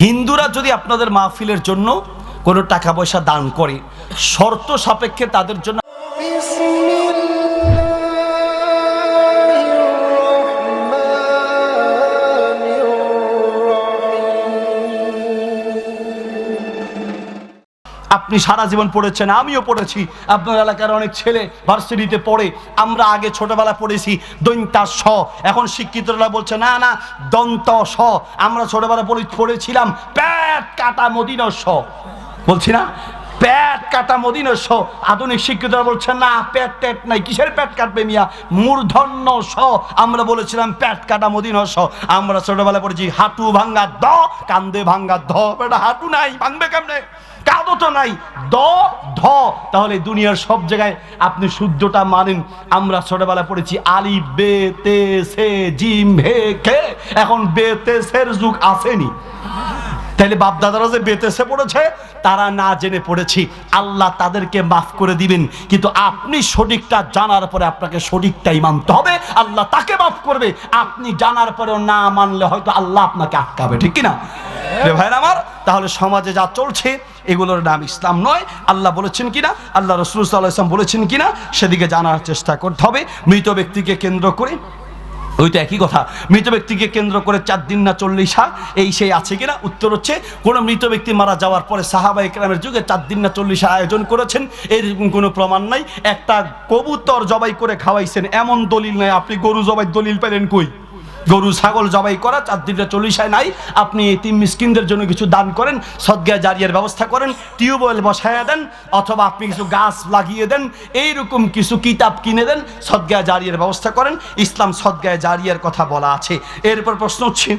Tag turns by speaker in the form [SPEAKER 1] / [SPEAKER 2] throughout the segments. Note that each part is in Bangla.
[SPEAKER 1] হিন্দুরা যদি আপনাদের মাহফিলের জন্য কোনো টাকা পয়সা দান করে শর্ত সাপেক্ষে তাদের জন্য আপনি সারা জীবন পড়েছেন, আমিও পড়েছি। আপনার এলাকার অনেক ছেলে ভার্সিটিতে পড়ে, আমরা আগে ছোটবেলা পড়েছি, দৈন্তা স। এখন শিক্ষিতরা বলছে, না না, দন্ত স। আমরা ছোটবেলা পড়ে পড়েছিলাম, প্যাট কাটা মদিন স। বলছি না? প্যাট কাটা মদিন স। আধুনিক শিক্ষিতরা বলছে, না প্যাট ট্যাট নাই, কিসের প্যাট কাটবে মিয়া? মূর্ধন্য স। আমরা বলেছিলাম প্যাট কাটা মদিন স। আমরা ছোটবেলা পড়েছি, হাঁটু ভাঙ্গা দ, কান্দে ভাঙ্গা ধ। হাঁটু নাই, ভাঙবে কেমনে? কাদো তো নাই, দ, ধ। তাহলে দুনিয়ার সব জায়গায় আপনি শুদ্ধটা মানেন। আমরা ছোটবেলা পড়েছি, আলি, বে, তে, সে, জিম, হে খে এখন বে, তে, সের যুগ আসেনি। তাইলে বাপ দাদারা যে বেতেছে পড়েছে, তারা না জেনে পড়েছি। আল্লাহ তাদেরকে মাফ করে দিবেন, কিন্তু আপনি সঠিকটা জানার পরে আপনাকে সঠিকটাই মানতে হবে। আল্লাহ তাকে মাফ করবে, আপনি জানার পরেও না মানলে হয়তো আল্লাহ আপনাকে আটকাবে, ঠিক কিনা? রে আমার, তাহলে সমাজে যা চলছে, এগুলোর নাম ইসলাম নয়। আল্লাহ বলেছেন কিনা? আল্লাহ রসুল ইসলাম বলেছেন কিনা? সেদিকে জানার চেষ্টা করতে হবে। মৃত ব্যক্তিকে কেন্দ্র করে ওই তো একই কথা। মৃত ব্যক্তিকে কেন্দ্র করে চার দিন না চল্লিশ হা এই সেই আছে কিনা? উত্তর হচ্ছে, কোনো মৃত ব্যক্তি মারা যাওয়ার পরে সাহাবা ইকরামের যুগে চার দিন না চল্লিশ আয়োজন করেছেন এরকম কোনো প্রমাণ নাই। একটা কবুতর জবাই করে খাওয়াইছেন, এমন দলিল নাই। আপনি গরু জবাই দলিল পেলেন কই? গরু, ছাগল জবাই করা চার দিনটা চল্লিশায় নাই। আপনি তিন মিসকিনদের জন্য কিছু দান করেন, সদ্গা জারিয়ার ব্যবস্থা করেন টিউবওয়েল বসাইয়া দেন, অথবা আপনি কিছু গাছ লাগিয়ে দেন, এইরকম কিছু কিতাব কিনে দেন, সদ্গা জারিয়ার ব্যবস্থা করেন। ইসলাম সদ্গায় জারিয়ার কথা বলা আছে। এরপর প্রশ্ন হচ্ছে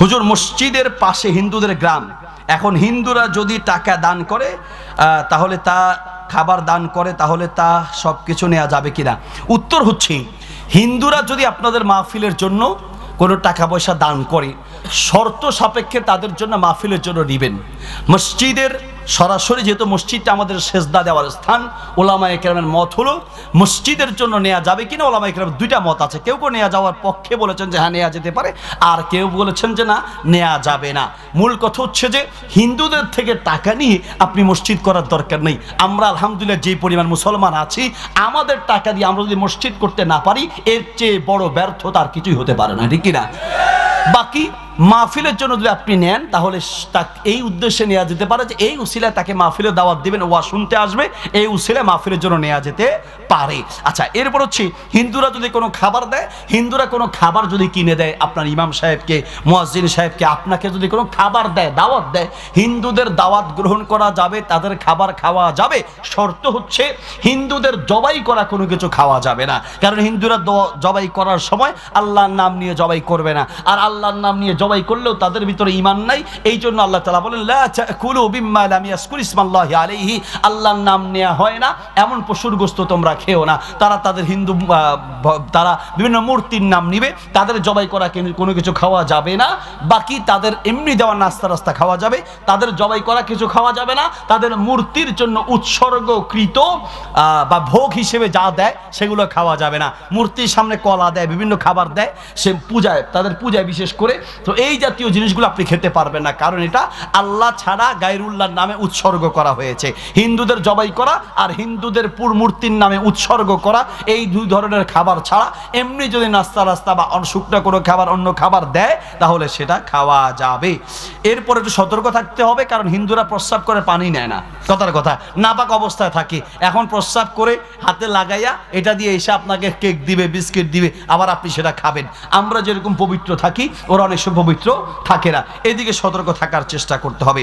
[SPEAKER 1] হুজুর মসজিদের পাশে হিন্দুদের গ্রাম। এখন হিন্দুরা যদি টাকা দান করে তাহলে তা খাবার দান করে, তাহলে তা সব কিছু নেওয়া যাবে কিনা? উত্তর হচ্ছে, হিন্দুরা যদি আপনাদের মাহফিলের জন্য কোনো টাকা পয়সা দান করে, শর্ত সাপেক্ষে তাদের জন্য মাহফিলের জন্য নেবেন। মসজিদের সরাসরি যেহেতু মসজিদটা আমাদের সেজদা দেওয়ার স্থান ওলামা একরামের মত হলো, মসজিদের জন্য নেওয়া যাবে কিনা ওলামা একরামের দুইটা মত আছে। কেউ কেউ নেওয়া যাওয়ার পক্ষে বলেছেন যে হ্যাঁ নেওয়া যেতে পারে, আর কেউ বলেছেন যে না নেওয়া যাবে না। মূল কথা হচ্ছে যে হিন্দুদের থেকে টাকা নিয়ে আপনি মসজিদ করার দরকার নেই। আমরা আলহামদুলিল্লাহ যে পরিমাণ মুসলমান আছি, আমাদের টাকা দিয়ে আমরা যদি মসজিদ করতে না পারি, এর চেয়ে বড় ব্যর্থতা আর কিছুই হতে পারে না, ঠিক কিনা? বাকি মাহফিলের জন্য যদি আপনি নেন, তাহলে এই উদ্দেশ্যে নেওয়া যেতে পারে যে এই উসিলায় তাকে মাহফিলে দাওয়াত দিবেন, ওয়া শুনতে আসবে, এই উসিলায় মাহফিলের জন্য নেওয়া যেতে পারে। আচ্ছা এরপর হচ্ছে হিন্দুরা যদি কোনো খাবার দেয়, হিন্দুরা কোনো খাবার যদি কিনে দেয়, আপনার ইমাম সাহেবকে, মুয়াজ্জিন সাহেবকে, আপনাকে যদি কোনো খাবার দেয়, দাওয়াত দেয়, হিন্দুদের দাওয়াত গ্রহণ করা যাবে, তাদের খাবার খাওয়া যাবে। শর্ত হচ্ছে হিন্দুদের জবাই করা কোনো কিছু খাওয়া যাবে না। কারণ হিন্দুরা জবাই করার সময় আল্লাহর নাম নিয়ে জবাই করবে না। আর আল্লাহর নাম নিয়ে জবাই করলেও তাদের ভিতরে ইমান নাই। এই জন্য আল্লাহ তালা বলেন, লা বিম্মা লাম ইয়াসকুর ইসমাল্লাহি আল্লাহর নাম নেওয়া হয় না, এমন পশুর গোস্ত তোমরা খেও না। তারা তাদের হিন্দু তারা বিভিন্ন মূর্তির নাম নিবে, তাদের জবাই করা কোনো কিছু খাওয়া যাবে না। বাকি তাদের এমনি দেওয়া নাস্তা রাস্তা খাওয়া যাবে, তাদের জবাই করা কিছু খাওয়া যাবে না। তাদের মূর্তির জন্য উৎসর্গকৃত বা ভোগ হিসেবে যা দেয়, সেগুলো খাওয়া যাবে না। মূর্তির সামনে কলা দেয়, বিভিন্ন খাবার দেয়, সে পূজায়, তাদের পূজায় বিশেষ করে। তো এই জাতীয় জিনিসগুলো আপনি খেতে পারবেন না। কারণ এটা আল্লাহ ছাড়া গায়রুল্লাহর নামে উৎসর্গ করা হয়েছে। হিন্দুদের জবাই করা আর হিন্দুদের পুর মূর্তির নামে উৎসর্গ করা, এই দুই ধরনের খাবার ছাড়া এমনি যদি নাস্তা রাস্তা বা শুকনো কোনো খাবার অন্য খাবার দেয়, তাহলে সেটা খাওয়া যাবে। এরপর একটু সতর্ক থাকতে হবে, কারণ হিন্দুরা প্রস্রাব করে পানি নেয় না। কথার কথা, নাপাক অবস্থায় থাকে। এখন প্রস্রাব করে হাতে লাগাইয়া এটা দিয়ে এসে আপনাকে কেক দিবে, বিস্কিট দিবে, আবার আপনি সেটা খাবেন। আমরা যেরকম পবিত্র থাকি, ওরা অনেক সময় পবিত্র থাকে না। এদিকে সতর্ক থাকার চেষ্টা করতে হবে।